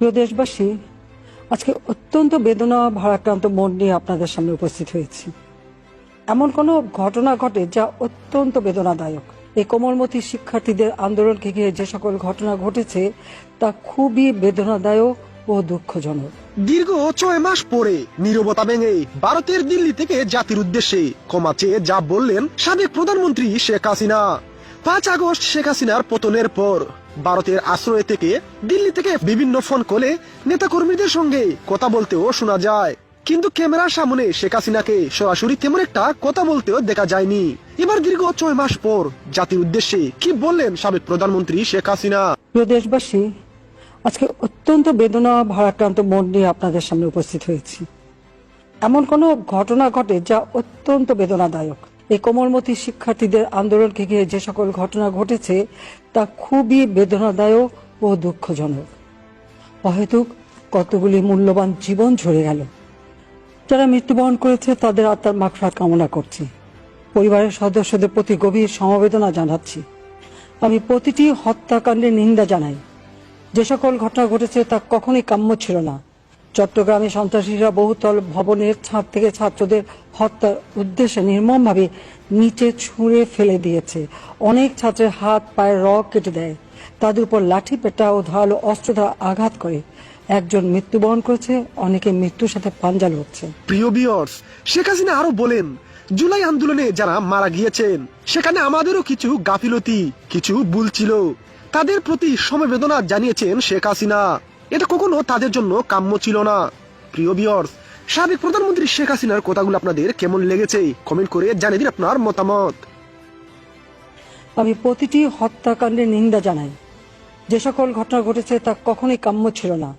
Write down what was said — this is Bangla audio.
প্রিয় দেশবাসী, আজকে অত্যন্ত বেদনা ভারাক্রান্ত মন নিয়ে আপনাদের সামনে উপস্থিত হয়েছি। এমন কোনো ঘটনা ঘটে যা অত্যন্ত বেদনাদায়ক। এই কোমলমতি শিক্ষার্থীদের আন্দোলনকে ঘিরে যে সকল ঘটনা ঘটেছে, তা খুবই বেদনাদায়ক ও দুঃখজনক। দীর্ঘ ছয় মাস পরে নীরবতা ভেঙে ভারতের দিল্লি থেকে জাতির উদ্দেশ্যে ক্ষমা চেয়ে যা বললেন সাবেক প্রধানমন্ত্রী শেখ হাসিনা। পাঁচ আগস্ট শেখ হাসিনার পতনের পর ভারতের আশ্রয় থেকে দিল্লি থেকে বিভিন্ন ফোন কলে নেতাকর্মীদের সঙ্গে কথা বলতেও শোনা যায়। কিন্তু ক্যামেরার সামনে শেখ হাসিনাকে সরাসরি তেমন একটা কথা বলতেও দেখা যায়নি। এবার দীর্ঘ ছয় মাস পর জাতির উদ্দেশ্যে কি বললেন সাবেক প্রধানমন্ত্রী শেখ হাসিনা? দেশবাসী, আজকে অত্যন্ত বেদনা ভারাক্রান্ত মন নিয়ে আপনাদের সামনে উপস্থিত হয়েছি। এমন কোনো ঘটনা ঘটে যা অত্যন্ত বেদনাদায়ক। এই কোমলমতি শিক্ষার্থীদের আন্দোলনকে ঘিরে যে সকল ঘটনা ঘটেছে, তা খুবই বেদনাদায়ক ও দুঃখজনক। অহেতুক কতগুলি মূল্যবান জীবন ঝরে গেল। যারা মৃত্যুবরণ করেছে, তাদের আত্মার মাগফিরাত কামনা করছি। পরিবারের সদস্যদের প্রতি গভীর সমবেদনা জানাচ্ছি। আমি প্রতিটি হত্যাকাণ্ডের নিন্দা জানাই। যে সকল ঘটনা ঘটেছে, তা কখনোই কাম্য ছিল না। চট্টগ্রামে সন্ত্রাসীরা বহুতল ভবনের ছাদ থেকে ছাত্রদের হত্যার উদ্দেশ্যে নির্মমভাবে নিচে ছুঁড়ে ফেলে দিয়েছে। অনেক ছাত্রের হাত পায়ে রগ কেটে দেয়। তাদের উপর লাঠি, পেটা ও ধারালো অস্ত্র দ্বারা আঘাত করে। একজন মৃত্যুবরণ করেছে, অনেকে মৃত্যুর সাথে পাঞ্জা লড়ছে। প্রিয় বিয়র্স শেখ হাসিনা আরও বলেন, জুলাই আন্দোলনে যারা মারা গিয়েছেন, সেখানে আমাদেরও কিছু গাফিলতি, কিছু ভুল ছিল। তাদের প্রতি সমবেদনা জানিয়েছেন শেখ হাসিনা। এটা কখনো তাদের জন্য কাম্য ছিল না। প্রিয় বিয়র্স সাবেক প্রধানমন্ত্রী শেখ হাসিনার কথাগুলো আপনাদের কেমন লেগেছে? কমেন্ট করে জানিয়ে দিন আপনার মতামত। আমি প্রতিটি হত্যাকাণ্ডের নিন্দা জানাই। যে সকল ঘটনা ঘটেছে তা কখনোই কাম্য ছিল না।